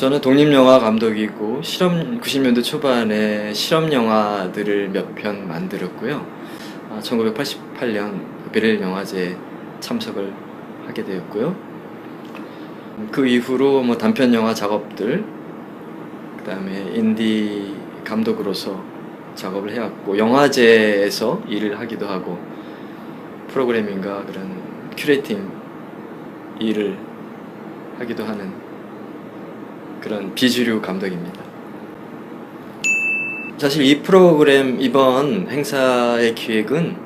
저는 독립영화 감독이고 실험 90년대 초반에 실험 영화들을 몇 편 만들었고요. 아, 1988년 베를린 영화제에 참석을 하게 되었고요. 그 이후로 뭐 단편 영화 작업들, 그 다음에 인디 감독으로서 작업을 해왔고 영화제에서 일을 하기도 하고 프로그래밍과 그런 큐레이팅 일을 하기도 하는 그런 비주류 감독입니다. 사실 이 프로그램 이번 행사의 기획은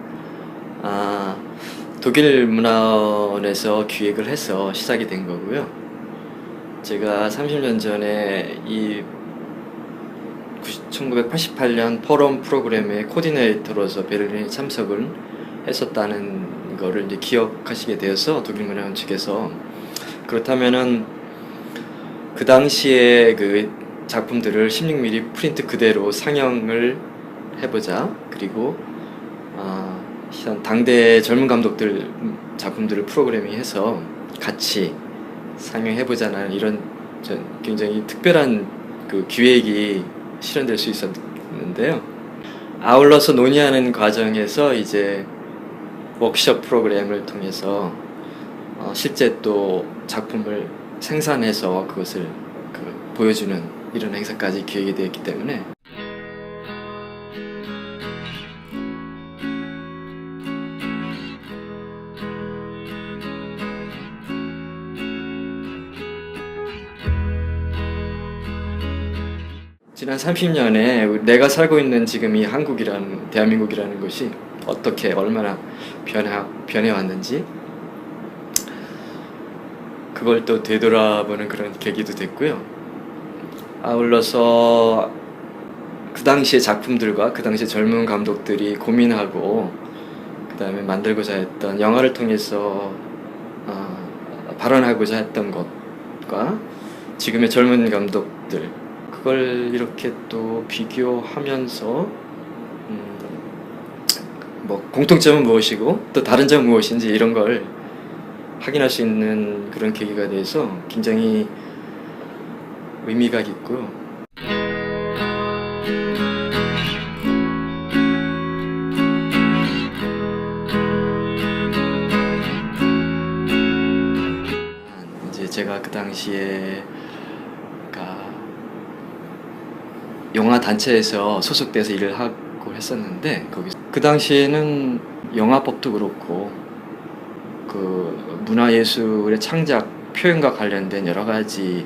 아, 독일 문화원에서 기획을 해서 시작이 된 거고요. 제가 30년 전에 이 1988년 포럼 프로그램의 코디네이터로서 베를린에 참석을 했었다는 거를 이제 기억하시게 되어서 독일 문화원 측에서 그렇다면은 그 당시에 그 작품들을 16mm 프린트 그대로 상영을 해보자. 그리고 아, 현 당대 젊은 감독들 작품들을 프로그래밍해서 같이 상영해보자는 이런 전 굉장히 특별한 그 기획이 실현될 수 있었는데요. 아울러서 논의하는 과정에서 이제 워크숍 프로그램을 통해서 어, 실제 또 작품을 생산해서 그것을 그 보여주는 이런 행사까지 기획이 되었기 때문에. 지난 30년에 내가 살고 있는 지금 이 한국이라는 대한민국이라는 것이 어떻게 얼마나 변해 변해 왔는지 그걸 또 되돌아보는 그런 계기도 됐고요. 아울러서 그 당시의 작품들과 그 당시 젊은 감독들이 고민하고 그 다음에 만들고자 했던 영화를 통해서 어, 발언하고자 했던 것과 지금의 젊은 감독들 그걸 이렇게 또 비교하면서 음, 뭐 공통점은 무엇이고 또 다른 점은 무엇인지 이런 걸 확인할 수 있는 그런 계기가 돼서 굉장히 의미가 있고요. 이제 제가 그 당시에 가 영화 단체에서 소속돼서 일을 하고 했었는데 거기 그 당시에는 영화법도 그렇고 그 문화예술의 창작 표현과 관련된 여러 가지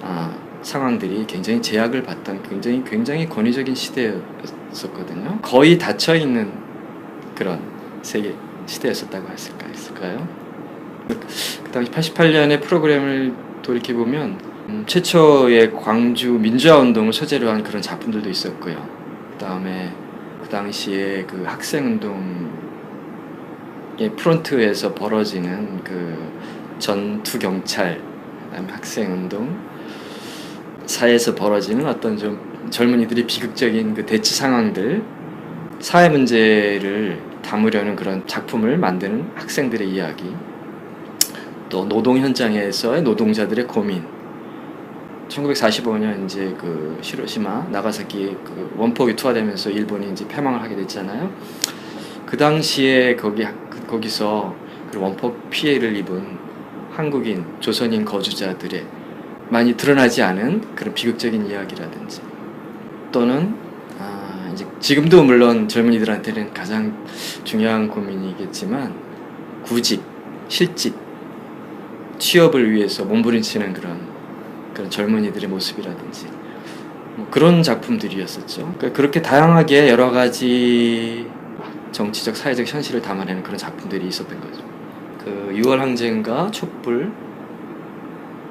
아, 상황들이 굉장히 제약을 받던 굉장히 굉장히 권위적인 시대였었거든요. 거의 닫혀 있는 그런 세계 시대였었다고 했을까 했을까요? 그 당시 88년의 프로그램을 돌이켜 보면 음, 최초의 광주 민주화 운동을 소재로 한 그런 작품들도 있었고요. 그다음에 그 당시에 그 학생 운동 의 프론트에서 벌어지는 그 전투 경찰, 학생 운동 사이에서 벌어지는 어떤 좀 젊은이들이 비극적인 그 대치 상황들, 사회 문제를 담으려는 그런 작품을 만드는 학생들의 이야기, 또 노동 현장에서의 노동자들의 고민. 1945년 이제 그 히로시마, 나가사키 그 원폭이 투하되면서 일본이 이제 패망을 하게 됐잖아요. 그 당시에 거기 그- 거기서 그 원폭 피해를 입은 한국인 조선인 거주자들의 많이 드러나지 않은 그런 비극적인 이야기라든지 또는 아, 이제 지금도 물론 젊은이들한테는 가장 중요한 고민이겠지만 구직, 실직, 취업을 위해서 몸부림치는 그런 그런 젊은이들의 모습이라든지 뭐 그런 작품들이었었죠. 그러니까 그렇게 다양하게 여러 가지 정치적 사회적 현실을 담아내는 그런 작품들이 있었던 거죠. 그 6월 항쟁과 촛불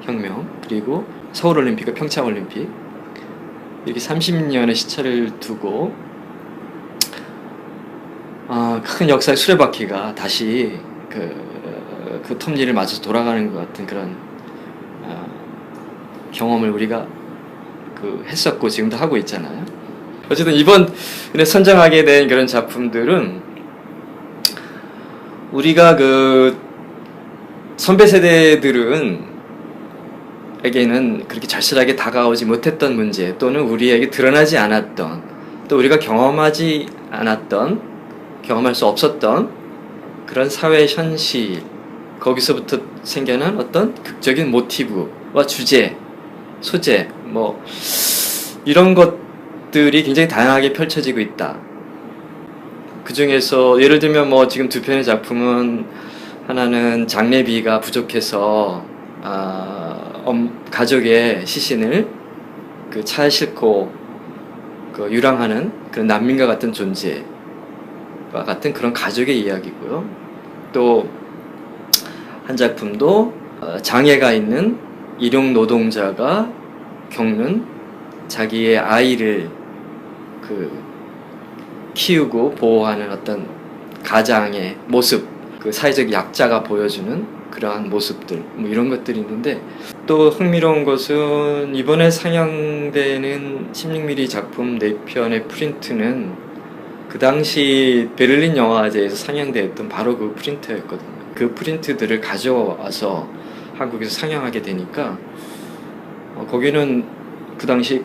혁명 그리고 서울 올림픽과 평창 올림픽 이렇게 30년의 시차를 두고 아, 큰 역사의 수레바퀴가 다시 그, 그 톱니를 맞춰서 돌아가는 것 같은 그런 아, 경험을 우리가 그 했었고 지금도 하고 있잖아요. 어쨌든 이번에 선정하게 된 그런 작품들은 우리가 그 선배 세대들은 우리에게는 그렇게 절실하게 다가오지 못했던 문제 또는 우리에게 드러나지 않았던 또 우리가 경험하지 않았던 경험할 수 없었던 그런 사회 현실 거기서부터 생겨난 어떤 극적인 모티브와 주제 소재 뭐 이런 것 들이 굉장히 다양하게 펼쳐지고 있다. 그 중에서 예를 들면 뭐 지금 두 편의 작품은 하나는 장례비가 부족해서 아, 엄- 가족의 시신을 그 차에 싣고 그 유랑하는 그런 난민과 같은 존재와 같은 그런 가족의 이야기고요. 또 한 작품도 어, 장애가 있는 일용 노동자가 겪는 자기의 아이를 그 키우고 보호하는 어떤 가장의 모습, 그 사회적 약자가 보여주는 그러한 모습들, 뭐 이런 것들이 있는데 또 흥미로운 것은 이번에 상영되는 16mm 작품 4편의 프린트는 그 당시 베를린 영화제에서 상영되었던 바로 그 프린트였거든요. 그 프린트들을 가져와서 한국에서 상영하게 되니까 어, 거기는 그 당시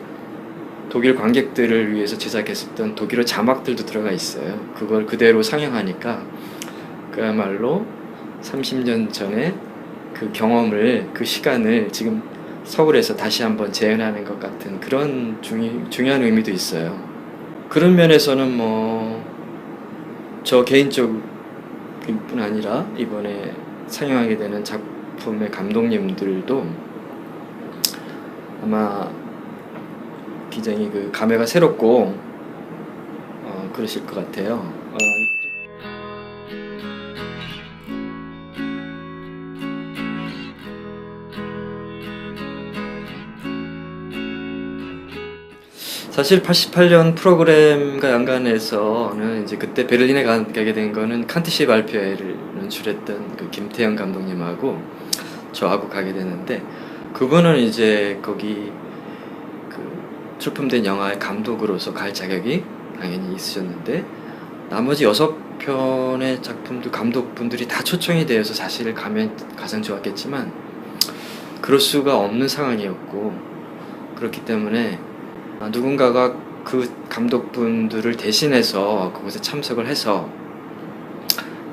독일 관객들을 위해서 제작했었던 독일어 자막들도 들어가 있어요. 그걸 그대로 상영하니까 그야말로 30년 전에 그 경험을 그 시간을 지금 서울에서 다시 한번 재현하는 것 같은 그런 중이, 중요한 의미도 있어요. 그런 면에서는 뭐 저 개인적인 뿐 아니라 이번에 상영하게 되는 작품의 감독님들도 아마 굉장히 그 감회가 새롭고 어, 그러실 것 같아요. 어, 사실 88년 프로그램과 연관해서는 이제 그때 베를린에 가- 가게 된 거는 칸트시 발표회를 연출했던 그 김태형 감독님하고 저하고 가게 되는데 그분은 이제 거기 그 출품된 영화의 감독으로서 갈 자격이 당연히 있으셨는데 나머지 여섯 편의 작품도 감독분들이 다 초청이 되어서 사실 가면 가장 좋았겠지만 그럴 수가 없는 상황이었고 그렇기 때문에 아, 누군가가 그 감독분들을 대신해서 그곳에 참석을 해서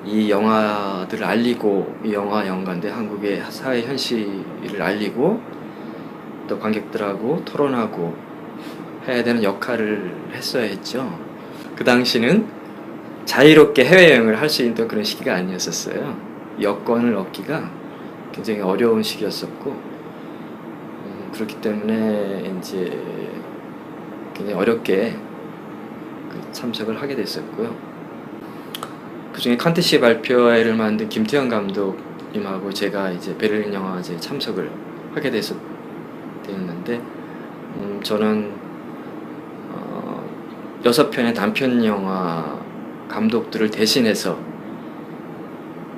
이 영화들을 알리고 이 영화 연관된 한국의 사회 현실을 알리고 또 관객들하고 토론하고 해야 되는 역할을 했어야 했죠. 그 당시는 자유롭게 해외여행을 할 수 있던 그런 시기가 아니었었어요. 여권을 얻기가 굉장히 어려운 시기였었고 음, 그렇기 때문에 이제 굉장히 어렵게 그 참석을 하게 됐었고요. 그 중에 칸트시 발표회를 만든 김태형 감독님하고 제가 이제 베를린 영화제에 참석을 하게 됐었, 됐는데, 음, 저는, 어, 여섯 편의 단편 영화 감독들을 대신해서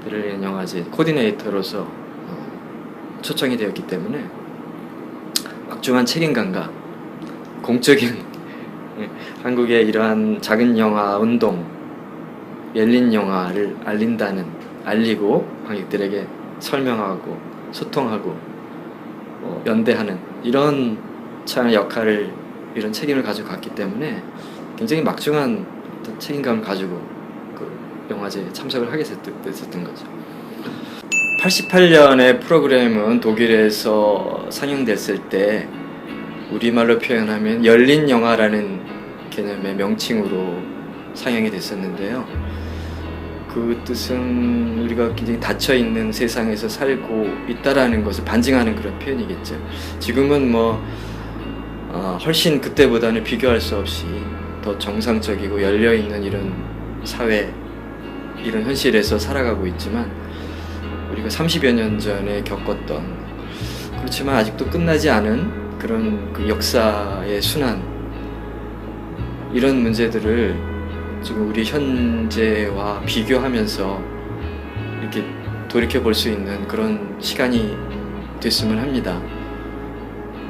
베를린 영화제 코디네이터로서 어, 초청이 되었기 때문에 막중한 책임감과 공적인 예, 한국의 이러한 작은 영화 운동, 열린 영화를 알린다는 알리고 관객들에게 설명하고 소통하고 어, 연대하는 이런 참 역할을 이런 책임을 가지고 갔기 때문에 굉장히 막중한 책임감을 가지고 그 영화제에 참석을 하게 됐- 됐었던 거죠. 88년의 프로그램은 독일에서 상영됐을 때 우리말로 표현하면 열린 영화라는 개념의 명칭으로 상영이 됐었는데요. 그 뜻은 우리가 굉장히 닫혀 있는 세상에서 살고 있다라는 것을 반증하는 그런 표현이겠죠. 지금은 뭐 어, 훨씬 그때보다는 비교할 수 없이 더 정상적이고 열려 있는 이런 사회 이런 현실에서 살아가고 있지만 우리가 30여 년 전에 겪었던 그렇지만 아직도 끝나지 않은 그런 그 역사의 순환 이런 문제들을 지금 우리 현재와 비교하면서 이렇게 돌이켜 볼 수 있는 그런 시간이 됐으면 합니다.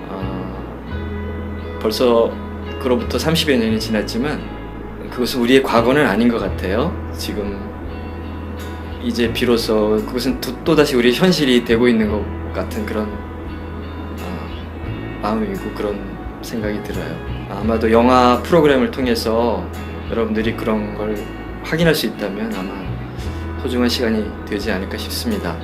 어, 벌써 그로부터 30여 년이 지났지만 그것은 우리의 과거는 아닌 것 같아요. 지금 이제 비로소 그것은 또- 또다시 우리 현실이 되고 있는 것 같은 그런 어, 마음이고 그런 생각이 들어요. 아마도 영화 프로그램을 통해서 여러분들이 그런 걸 확인할 수 있다면 아마 소중한 시간이 되지 않을까 싶습니다.